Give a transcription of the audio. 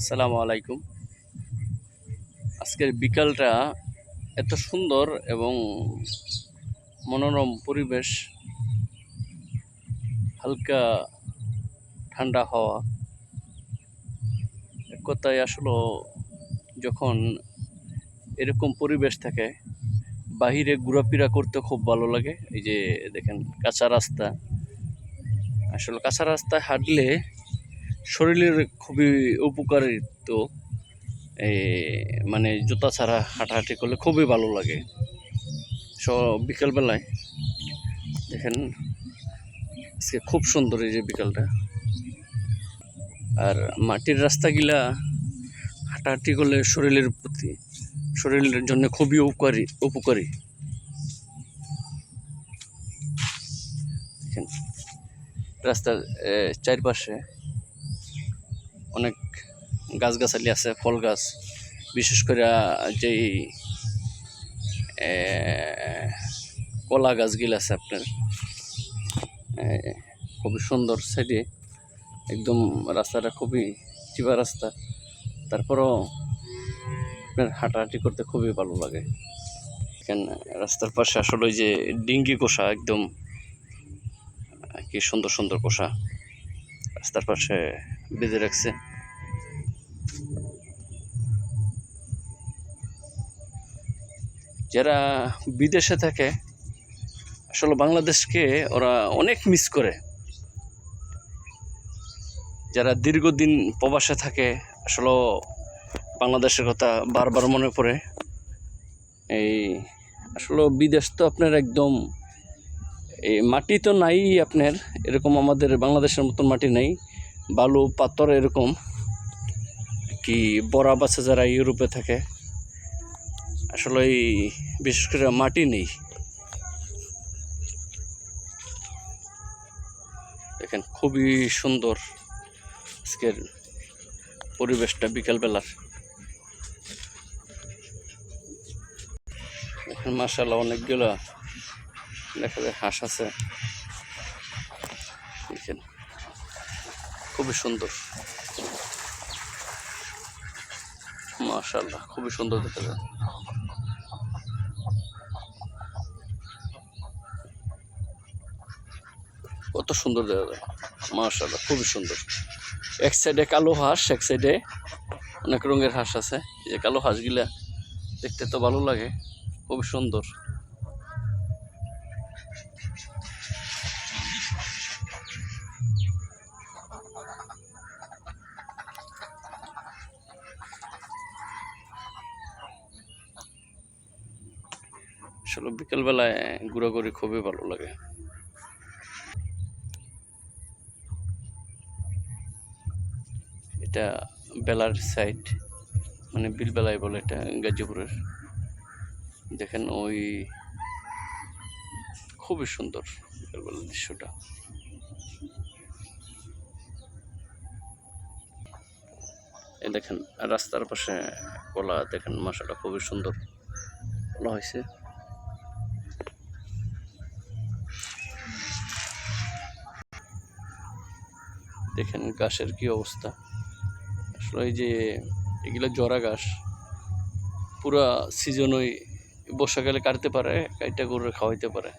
আসসালামু আলাইকুম। আজকের বিকালটা এত সুন্দর এবং মনোরম পরিবেশ, হালকা ঠান্ডা হাওয়া। এক কথায় আসলে যখন এরকম পরিবেশ থাকে, বাহিরে ঘোরাফেরা করতে খুব ভালো লাগে। এই যে দেখেন, কাঁচা রাস্তা। আসলে কাঁচা রাস্তায় হাঁটলে শরীরের খুবই উপকারিত মানে জুতা ছাড়া হাঁটাহাঁটি করলে খুবই ভালো লাগে। সব বিকালবেলায় দেখেন, আজকে খুব সুন্দর এই যে বিকালটা। আর মাটির রাস্তাগুলা হাঁটাহাঁটি করলে শরীরের প্রতি, শরীরের জন্য খুবই উপকারী উপকারী। রাস্তার চারপাশে অনেক গাছগাছালি আছে ফল গাছ বিশেষ করে যেই কলা গাছগুলো আছে আপনার খুবই সুন্দর সাইডে। একদম রাস্তাটা খুবই চিবা রাস্তা। তারপরও আপনার হাঁটাহাঁটি করতে খুবই ভালো লাগে। এখানে রাস্তার পাশে আসলে ওই যে ডিঙ্গি কোষা, একদম কি সুন্দর সুন্দর কোষা। রাস্তার পাশে বেঁধে রাখছে। যারা বিদেশে থাকে, আসলে বাংলাদেশকে ওরা অনেক মিস করে। যারা দীর্ঘদিন প্রবাসে থাকে, আসলে বাংলাদেশের কথা বারবার মনে পড়ে। এই, আসলে বিদেশ তো আপনার একদম, এই মাটি তো নাই আপনার, এরকম আমাদের বাংলাদেশের মতন মাটি নাই। বালু, পাথর এরকম। কি বরাব আছে যারা ইউরোপে থাকে। আসলে বিশেষ করে মাটি নেই। দেখেন, খুবই সুন্দর আজকের পরিবেশটা বিকালবেলার। দেখেন মাসাল্লাহ অনেকগুলো দেখা যায় হাঁস আছে। দেখেন, খুবই সুন্দর। মাশাল্লাহ খুবই সুন্দর দেখা যায়। কত সুন্দর দেখা। যায় মাশাল্লাহ খুবই সুন্দর। এক সাইডে কালো হাঁস, এক সাইডে অনেক রঙের হাঁস আছে। যে কালো হাঁসগুলা দেখতে তো ভালো লাগে, খুবই সুন্দর। আসলে বিকেলবেলায় ঘোরাঘুরি খুবই ভালো লাগে। এটা বেলার সাইড মানে বিলবেলায় বলে এটা গাজীপুরের। দেখেন ওই খুবই সুন্দর বিকেলবেলার দৃশ্যটা। এই দেখেন, রাস্তার পাশে কলা, দেখেন মশাটা খুবই সুন্দর কলা হয়েছে। দেখেন গাছের কি অবস্থা। এই যে এগুলো জরা ঘাস। পুরা সিজন ওই বর্ষাকালে কাটতে পারে, কাইটা করে খাওয়াইতে পারে।